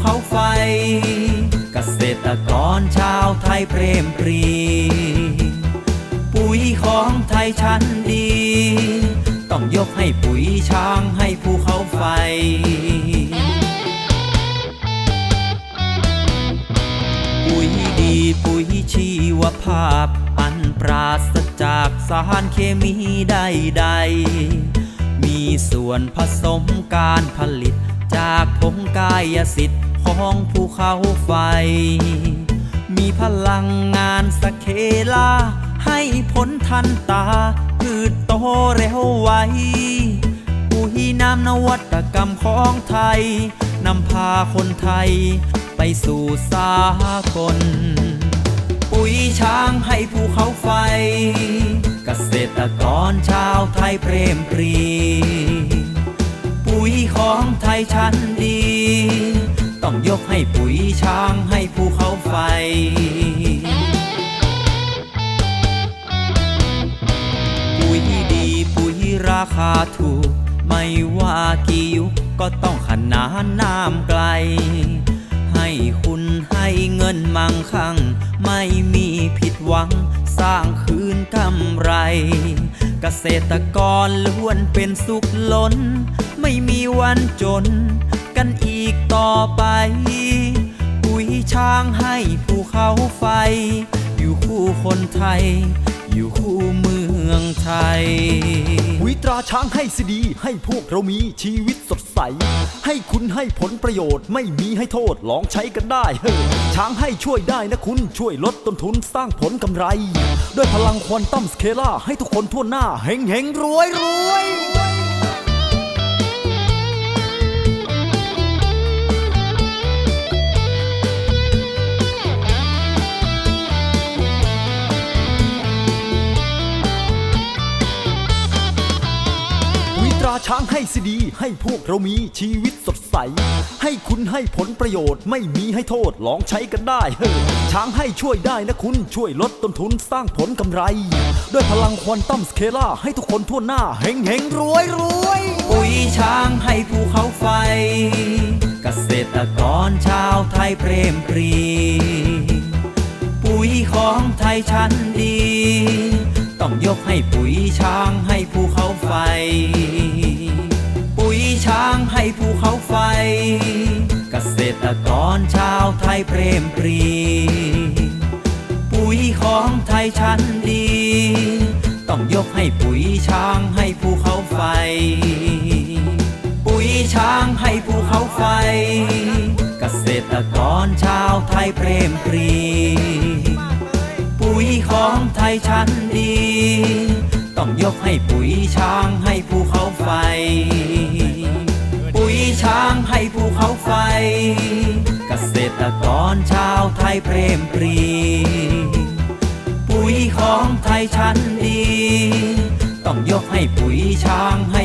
เขาไฟ เกษตรกรชาวไทยเพรมปรี ปุ๋ยของไทยชั้นดี ต้องยกให้ปุ๋ยช้างให้ภูเขาไฟปุ๋ยดีปุ๋ยชีวภาพ อันปราศจากสารเคมีใดๆ มีส่วนผสมการผลิตจากผงกายสิทธิ์ ของภูเขาไฟ มีพลังงานสเคลา ให้ผลทันตา พืชโตเร็วไวปุ๋ยน้ำนวัตกรรมของไทย นำพาคนไทย ไปสู่สากล ปุ๋ยช้างให้ภูเขาไฟ เกษตรกรชาวไทยเพรมปรี ปุ๋ยของไทยชั้นดี ยกให้ปุ๋ยช้างให้ภูเขาไฟ ปุ๋ยดีปุ๋ยราคาถูก ไม่ว่ากี่ยุคก็ต้องขนานน้ำไกล ให้คุณให้เงินมั่งคั่ง ไม่มีผิดหวังสร้างคืนกำไร เกษตรกรล้วนเป็นสุขล้น ไม่มีวันจน กันอีกต่อไป ปุ๋ยช้างให้ภูเขาไฟ อยู่คู่คนไทย อยู่คู่เมืองไทย ปุ๋ยตราช้างให้สดี ให้พวกเรามีชีวิตสดใส ให้คุณให้ผลประโยชน์ไม่มีให้โทษลองใช้กันได้เฮ้อช้างให้ช่วยได้นะคุณช่วยลดต้นทุนสร้างผลกำไร ด้วยพลังควอนตัมสเคล่าให้ทุกคนทั่วหน้าเฮงเฮงรวยรวย ตราช้างให้สิดีให้พวกเรามีชีวิตสดใส ให้คุณให้ผลประโยชน์ไม่มีให้โทษลองใช้กันได้เฮ้อช้างให้ช่วยได้นะคุณช่วยลดต้นทุนสร้างผลกำไร ด้วยพลังควอนตัมสเคล่าให้ทุกคนทั่วหน้าเฮงเฮงรวยรวยปุ๋ยช้างให้ภูเขาไฟ เกษตรกรชาวไทยเพรมปรี ปุ๋ยของไทยชั้นดี ต้องยกให้ปุ๋ยช้างให้ภูเขาไฟ เขาไฟ เกษตรกรชาวไทยเพรมปรี ปุ๋ยของไทยชั้นดี ต้องยกให้ปุ๋ยช้างให้ภูเขาไฟ ปุ๋ยช้างให้ภูเขาไฟ เกษตรกรชาวไทยเพรมปรี ปุ๋ยของไทยชั้นดี ต้องยกให้ปุ๋ยช้างให้ภู เกษตรกรชาวไทยเพรมปรี ปุ๋ยของไทยชั้นดี ต้องยกให้ปุ๋ยช้างให้